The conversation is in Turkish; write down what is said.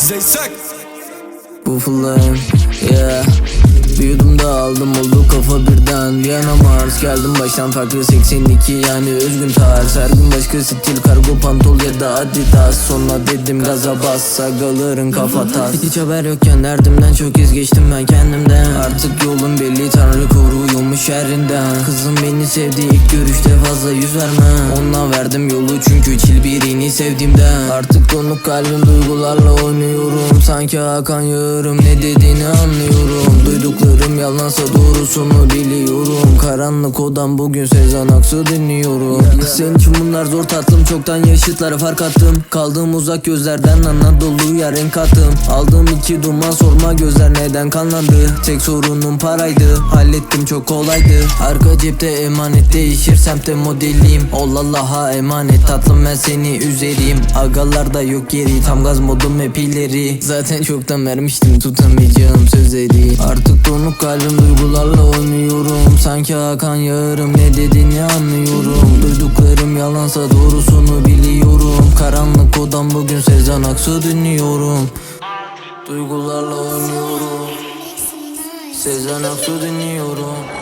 Zeysek. Bu flame yeah. Büyüdüm de aldım oldu kafa birden. Viyana Mars geldim baştan farklı 82 yani özgün tarz Her gün başka stil. Kargo pantol ya da adidas. Sonra dedim gaza bas agaların kafa tas. Hiç haber yokken derdimden çok iz geçtim ben kendimden. Artık yolum belli tanrı koruyormuş şerrinden Kızım beni sevdi ilk görüşte fazla yüz verme Onunla verdim yolu çünkü çil birini sevdiğimden. Artık donuk kalbim duygularla oynuyorum. Sanki Hakan Yağır'ım ne dediğini anlıyorum. Duyduklarım yalansa doğrusunu biliyorum. Karanlık odam bugün Sezen Aksu dinliyorum. Senin için bunlar? Zor tatlım çoktan yaşıtlara fark attım. Kaldığım uzak gözlerden Anadolu'ya renk attım. Aldığım iki duman sorma gözler neden kanlandı? Tek sorunum paraydı hallettim çok kolaydı. Arka cepte emanet değişir semte modeliyim Ol Allah'a emanet tatlım ben seni üzerim Agalarda yok yeri tam gaz modum hep ileri Zaten çoktan vermiştim tutamayacağım sözleri. Artık donuk kalbim duygularla oynuyorum. Sanki Hakan Yağır'ım ne dediğini anlıyorum. Duyduklarım yalansa doğrusunu biliyorum. Karanlık odam bugün Sezen Aksu dinliyorum. Duygularla oynuyorum. Sezen Aksu dinliyorum